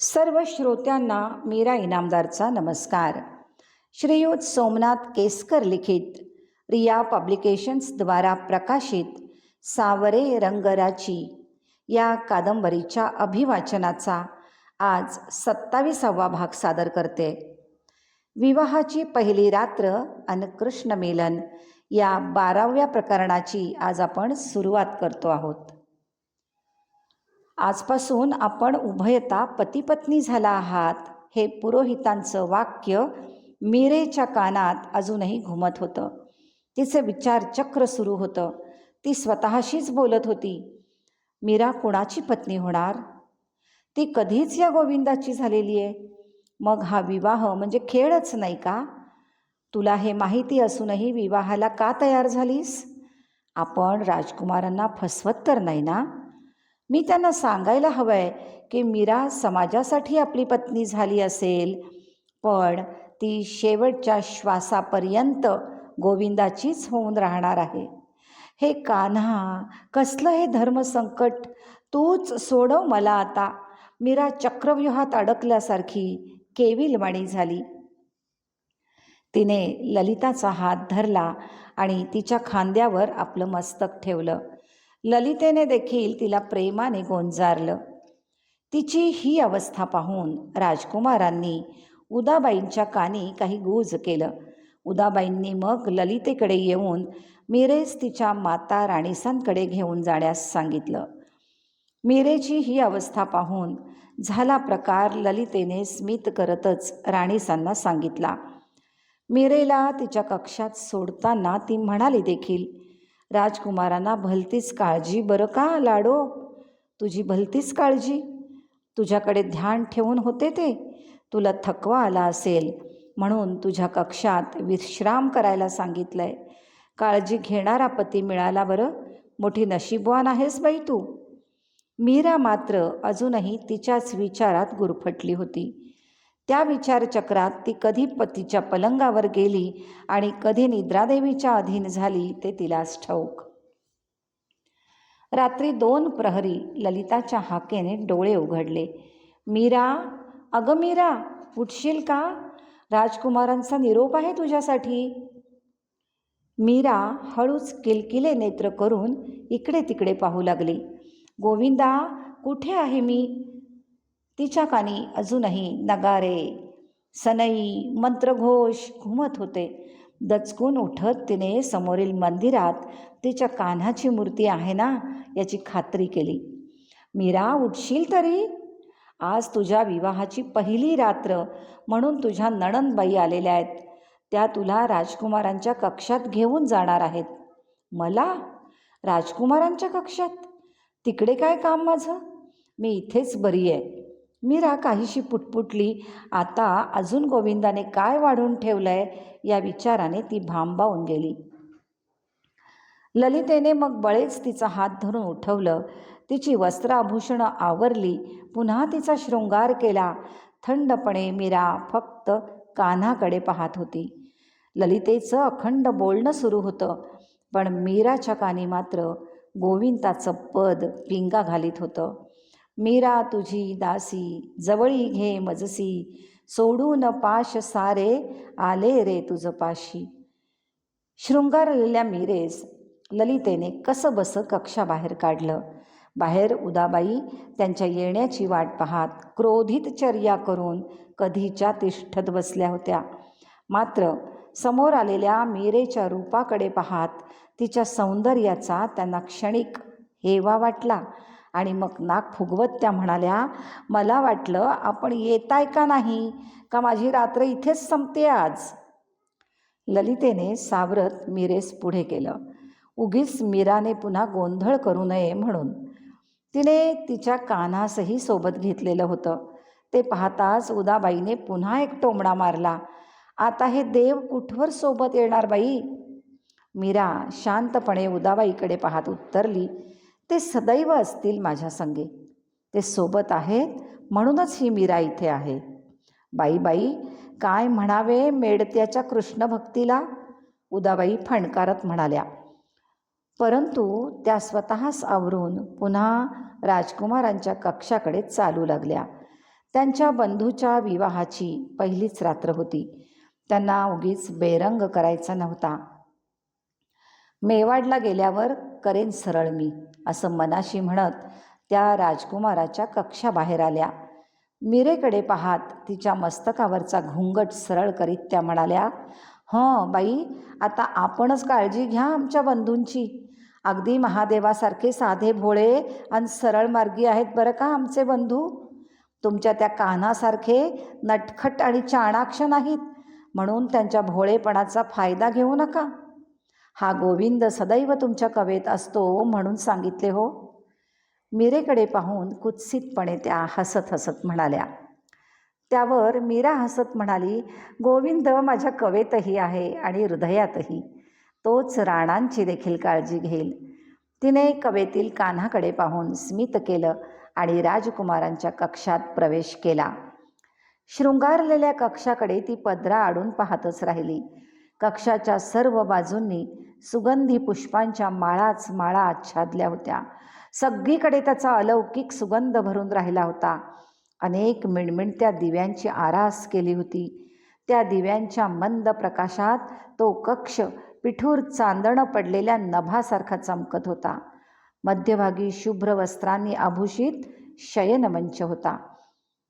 सर्व श्रोत्यांना मीरा इनामदारचा नमस्कार. श्रीयुत सोमनाथ केसकर लिखित रिया पब्लिकेशन्सद्वारा प्रकाशित सावरे रंगराची या कादंबरीच्या अभिवाचनाचा आज सत्तावीसावा भाग सादर करते. विवाहाची पहिली रात्र आणि कृष्णमेलन या बाराव्या प्रकरणाची आज आपण सुरुवात करतो आहोत. आजपासून आपण उभयता पतीपत्नी झाला आहात हे पुरोहितांचं वाक्य मीरेच्या कानात अजूनही घुमत होतं. तिचं विचारचक्र सुरू होतं. ती स्वतःशीच बोलत होती मीरा कुणाची पत्नी होणार? ती कधीच या गोविंदाची झालेली आहे. मग हा विवाह म्हणजे खेळच नाही का? तुला हे माहिती असूनही विवाहाला का तयार झालीस? आपण राजकुमारांना फसवत तर नाही ना? मी त्यांना सांगायला हवं आहे की मीरा समाजासाठी आपली पत्नी झाली असेल पण ती शेवटच्या श्वासापर्यंत गोविंदाचीच होऊन राहणार आहे. हे कान्हा कसलं हे धर्मसंकट? तूच सोडव मला आता. मीरा चक्रव्यूहात अडकल्यासारखी केविलवाणी झाली. तिने ललिताचा हात धरला आणि तिच्या खांद्यावर आपलं मस्तक ठेवलं. ललितेने देखील तिला प्रेमाने गोंजारलं. तिची ही अवस्था पाहून राजकुमारांनी उदाबाईंच्या कानी काही गूज केलं. उदाबाईंनी मग ललितेकडे येऊन मिरेस तिच्या माता राणीसांकडे घेऊन जाण्यास सांगितलं. मिरेची ही अवस्था पाहून झाला प्रकार ललितेने स्मित करतच राणीसांना सांगितला. मिरेला तिच्या कक्षात सोडताना ती म्हणाली देखील राजकुमारांना भलतीच काळजी. बरं का लाडो? तुझी भलतीच काळजी. तुझ्याकडे ध्यान ठेवून होते ते. तुला थकवा आला असेल म्हणून तुझ्या कक्षात विश्राम करायला सांगितलं आहे काळजी घेणारा पती मिळाला बरं. मोठी नशीबवान आहेस बाई तू. मीरा मात्र अजूनही तिच्याच विचारात गुरफटली होती. त्या विचारचक्रात ती कधी पतीच्या पलंगावर गेली आणि कधी निद्रादेवीच्या अधीन झाली ते तिलाच ठाऊक. रात्री दोन प्रहरी ललिताच्या हाकेने डोळे उघडले. मीरा अगं मीरा उठशील का? राजकुमारांचा निरोप आहे तुझ्यासाठी. मीरा हळूच किलकिले नेत्र करून इकडे तिकडे पाहू लागली. गोविंदा कुठे आहे मी? तिच्या कानी अजूनही नगारे. सनई मंत्रघोष घुमत होते. दचकून उठत तिने समोरील मंदिरात तिच्या कान्हाची मूर्ती आहे ना याची खात्री केली. मीरा उठशील तरी? आज तुझ्या विवाहाची पहिली रात्र म्हणून तुझ्या नणंदबाई आलेल्या आहेत. त्या तुला राजकुमारांच्या कक्षात घेऊन जाणार आहेत. मला? राजकुमारांच्या कक्षात? तिकडे काय काम माझं? मी इथेच बरी आहे. मीरा काहीशी पुटपुटली आता अजून गोविंदाने काय वाढून ठेवलंय? या विचाराने ती भांबावून गेली. ललितेने मग बळेच तिचा हात धरून उठवलं. तिची वस्त्राभूषणं आवरली पुन्हा तिचा शृंगार केला. थंडपणे मीरा फक्त कान्हाकडे पाहत होती. ललितेचं अखंड बोलणं सुरू होतं पण मीराच्या कानी मात्र गोविंदाचं पद पिंगा घालीत होतं. मीरा तुझी दासी जवळी घे मजसी. सोडून पाश सारे आले रे तुझ पाशी. शृंगारलेल्या मीरेस ललितेने कसं बसं कक्षाबाहेर काढलं. बाहेर उदाबाई त्यांच्या येण्याची वाट पाहात क्रोधित चर्या करून कधीच्या तिष्ठत बसल्या होत्या. मात्र समोर आलेल्या मीरेच्या रूपाकडे पाहात तिच्या सौंदर्याचा त्यांना क्षणिक हेवा वाटला. आणि मग नाक फुगवत त्या म्हणाल्या मला वाटलं आपण येताय का नाही? का माझी रात्र इथेच संपते आज? ललितेने सावरत मीरेस पुढे केलं. उगीच मीराने पुन्हा गोंधळ करू नये म्हणून. तिने तिच्या कानासही सोबत घेतलेलं होतं. ते पाहताच उदाबाईने पुन्हा एक टोमणा मारला. आता हे देव कुठवर सोबत येणार बाई? मीरा शांतपणे उदाबाईकडे पाहत उत्तरली ते सदैव असतील माझ्या संगे. ते सोबत आहेत म्हणूनच ही मीरा इथे आहे. बाई बाई काय म्हणावे मेडत्याच्या कृष्ण भक्तीला उदाबाई फणकारत म्हणाल्या. परंतु त्या स्वतःच आवरून पुन्हा राजकुमारांच्या कक्षाकडे चालू लागल्या. त्यांच्या बंधूच्या विवाहाची पहिलीच रात्र होती. त्यांना उगीच बेरंग करायचा नव्हता. मेवाडला गेल्यावर करेन सरळ मी. असं मनाशी म्हणत त्या राजकुमाराच्या कक्षाबाहेर आल्या. मिरेकडे पाहात तिच्या मस्तकावरचा घुंगट सरळ करीत त्या म्हणाल्या हं बाई आता आपणच काळजी घ्या आमच्या बंधूंची. अगदी महादेवासारखे साधे भोळे आणि सरळ मार्गी आहेत बरं का आमचे बंधू? तुमच्या त्या कान्हासारखे नटखट आणि चाणाक्ष नाहीत म्हणून त्यांच्या भोळेपणाचा फायदा घेऊ नका. हा गोविंद सदैव तुमच्या कवेत असतो म्हणून सांगितले हो. मीरेकडे पाहून कुत्सितपणे त्या हसत हसत म्हणाल्या. त्यावर मीरा हसत म्हणाली गोविंद माझ्या कवेतही आहे आणि हृदयातही. तोच राणांची देखील काळजी घेईल. तिने कवेतील कान्हाकडे पाहून स्मित केलं आणि राजकुमारांच्या कक्षात प्रवेश केला. शृंगारलेल्या कक्षाकडे ती पदरा आडून पाहतच राहिली. कक्षाच्या सर्व बाजूंनी सुगंधी पुष्पांच्या माळाच माळा आच्छादल्या होत्या. सगळीकडे त्याचा अलौकिक सुगंध भरून राहिला होता. अनेक मिणमिणत्या दिव्यांची आरास केली होती. त्या दिव्यांच्या मंद प्रकाशात तो कक्ष पिठूर चांदणं पडलेल्या नभासारखा चमकत होता. मध्यभागी शुभ्र वस्त्रांनी आभूषित शयनमंच होता.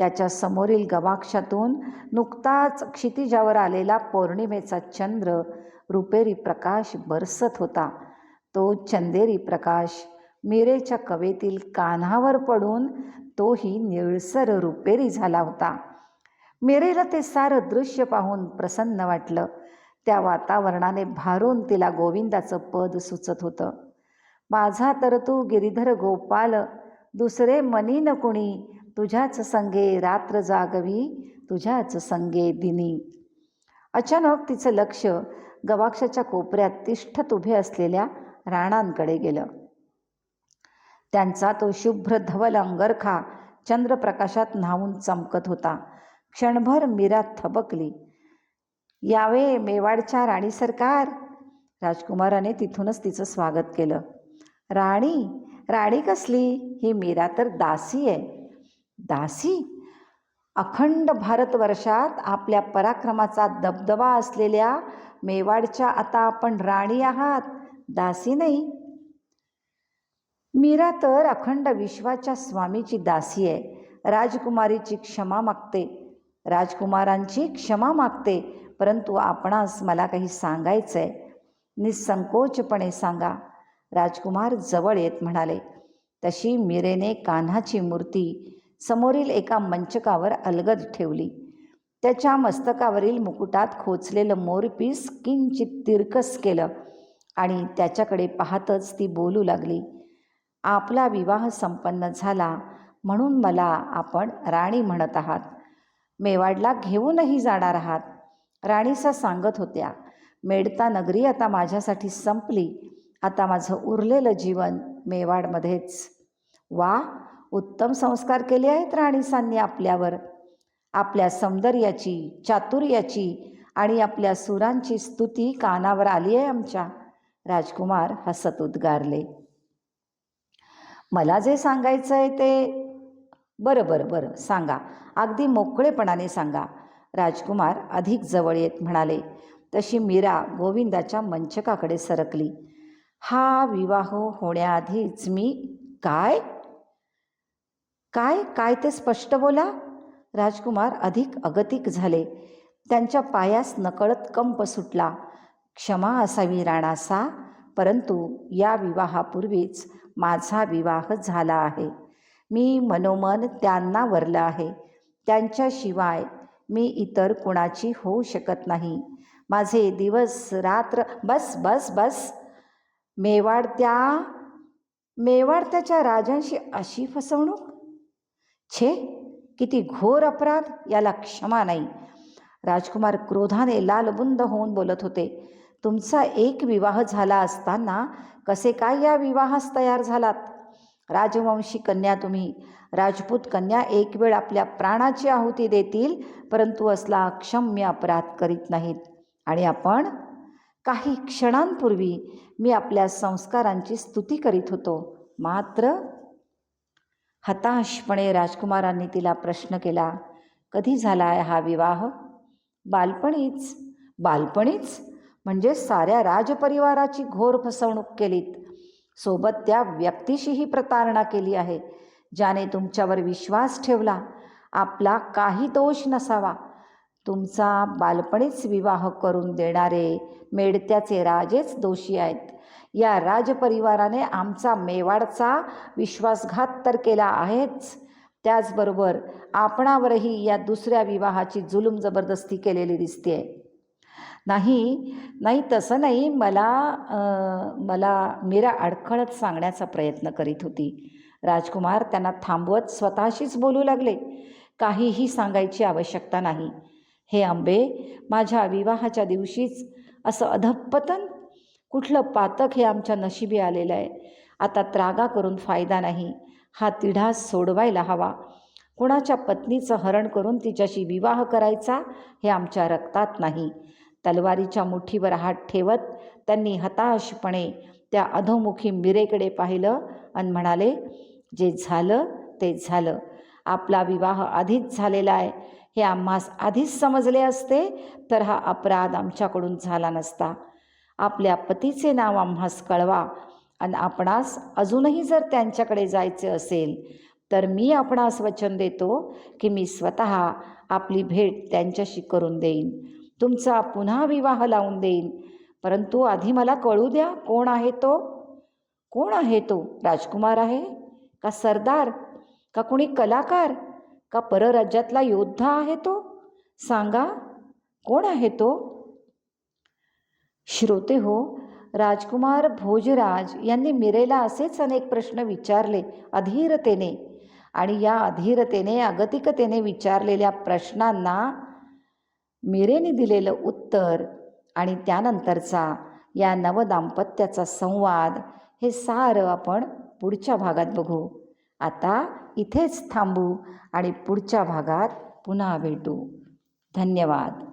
त्याच्या समोरील गवाक्षातून नुकताच क्षितिजावर आलेला पौर्णिमेचा चंद्र रुपेरी प्रकाश बरसत होता. तो चंदेरी प्रकाश मिरेच्या कवेतील कान्हावर पडून तोही निळसर रुपेरी झाला होता. मिरेला ते सारं दृश्य पाहून प्रसन्न वाटलं. त्या वातावरणाने भारून तिला गोविंदाचं पद सुचत होतं. माझा तर तू गिरीधर गोपाल दुसरे मनी न कुणी तुझ्याच संगे रात्र जागवी तुझ्याच संगे दिनी. अचानक तिचं लक्ष गवाक्षाच्या कोपऱ्यात तिष्ठत उभे असलेल्या राणांकडे गेलं. त्यांचा तो शुभ्र धवल अंगरखा चंद्रप्रकाशात न्हावून चमकत होता. क्षणभर मीरा थबकली. यावे मेवाडच्या राणी सरकार. राजकुमाराने तिथूनच तिचं स्वागत केलं. राणी राणी कसली? ही मीरा तर दासी आहे. दासी अखंड भारतवर्षात आपल्या पराक्रमाचा दबदबा असलेल्या मेवाडच्या आता आपण राणी आहात. दासी नाही. मीरा तर अखंड विश्वाच्या स्वामीची दासी आहे. राजकुमारीची क्षमा मागते. राजकुमारांची क्षमा मागते. परंतु आपणास मला काही सांगायचं आहे निसंकोचपणे सांगा. राजकुमार जवळ येत म्हणाले तशी मीरेने कान्हाची मूर्ती समोरील एका मंचकावर अलगद ठेवली. त्याच्या मस्तकावरील मुकुटात खोचलेलं मोरपीस किंचित तिरकस केलं आणि त्याच्याकडे पाहतच ती बोलू लागली आपला विवाह संपन्न झाला म्हणून मला आपण राणी म्हणत आहात. मेवाडला घेऊनही जाणार आहात. राणीसा सांगत होत्या मेडता नगरी आता माझ्यासाठी संपली. आता माझं उरलेलं जीवन मेवाडमध्येच. वा! उत्तम संस्कार केले आहेत राणीसांनी आपल्यावर. आपल्या सौंदर्याची चातुर्याची आणि आपल्या सुरांची स्तुती कानावर आली आहे आमच्या. राजकुमार हसत उद्गारले. मला जे सांगायचं आहे ते बरं बरं बरं सांगा. अगदी मोकळेपणाने सांगा. राजकुमार अधिक जवळ येत म्हणाले. तशी मीरा गोविंदाच्या मंचकाकडे सरकली. हा विवाह होण्याआधीच मी काय? काय काय ते स्पष्ट बोला? राजकुमार अधिक अगतिक झाले. त्यांच्या पायास नकळत कंप सुटला. क्षमा असावी राणासा परंतु या विवाहापूर्वीच माझा विवाह झाला आहे. मी मनोमन त्यांना वरलं आहे. त्यांच्याशिवाय मी इतर कुणाची होऊ शकत नाही. माझे दिवस रात्र बस बस बस. मेवाडत्या मेवाडत्याच्या राजांशी अशी फसवणूक? छे? किती घोर अपराध? याला क्षमा नाही. राजकुमार क्रोधाने लालबुंद होऊन बोलत होते तुमचा एक विवाह झाला असताना कसे काय या विवाहास तयार झालात? राजवंशी कन्या तुम्ही. राजपूत कन्या एक वेळ आपल्या प्राणाची आहुती देतील परंतु असला अक्षम्य अपराध करीत नाहीत. आणि आपण? काही क्षणांपूर्वी मी आपल्या संस्कारांची स्तुती करीत होतो. मात्र हताशपणे राजकुमारांनी तिला प्रश्न केला कधी झाला आहे हा विवाह? बालपणीच बालपणीच? म्हणजे साऱ्या राजपरिवाराची घोर फसवणूक केलीत. सोबत त्या व्यक्तीशीही प्रतारणा केली आहे ज्याने तुमच्यावर विश्वास ठेवला. आपला काही दोष नसावा. तुमचा बालपणीच विवाह करून देणारे मेडत्याचे राजेच दोषी आहेत. या राजपरिवाराने आमचा मेवाडचा विश्वासघात तर केला आहेच. त्याचबरोबर आपणावरही या दुसऱ्या विवाहाची जुलूम जबरदस्ती केलेली दिसते नाही नाही तसं नाही मला मला मीरा अडखळत सांगण्याचा प्रयत्न करीत होती. राजकुमार त्यांना थांबवत स्वतःशीच बोलू लागले. काहीही सांगायची आवश्यकता नाही. हे आंबे माझ्या विवाहाच्या दिवशीच असं अधपतन कुठलं पातक हे आमच्या नशिबी आलेलं आहे. आता त्रागा करून फायदा नाही. हा तिढा सोडवायला हवा. कोणाच्या पत्नीचं हरण करून तिच्याशी विवाह करायचा हे आमच्या रक्तात नाही. तलवारीच्या मुठीवर हात ठेवत त्यांनी हताशपणे त्या अधोमुखी मिरेकडे पाहिलं आणि म्हणाले जे झालं ते झालं. आपला विवाह आधीच झालेला आहे. हे आम्हास आधीच समजले असते तर हा अपराध आमच्याकडून झाला नसता. आपल्या पतीचे नाव आम्हास कळवा. आणि आपणास अजूनही जर त्यांच्याकडे जायचे असेल तर मी आपणास वचन देतो की मी स्वतः आपली भेट त्यांच्याशी करून देईन. तुमचा पुन्हा विवाह लावून देईन. परंतु आधी मला कळू द्या कोण आहे तो. कोण आहे तो? राजकुमार आहे? का सरदार? का कोणी कलाकार? का परराज्यातला योद्धा आहे तो? सांगा. कोण आहे तो? श्रोते हो राजकुमार भोजराज यांनी मिरेला असेच अनेक प्रश्न विचारले अधीरतेने आणि या अधीरतेने अगतिकतेने विचारलेल्या प्रश्नांना मिरेने दिलेलं उत्तर आणि त्यानंतरचा या नवदाम्पत्याचा संवाद हे सारं आपण पुढच्या भागात बघू. आता इथेच थांबू आणि पुढच्या भागात पुन्हा भेटू. धन्यवाद.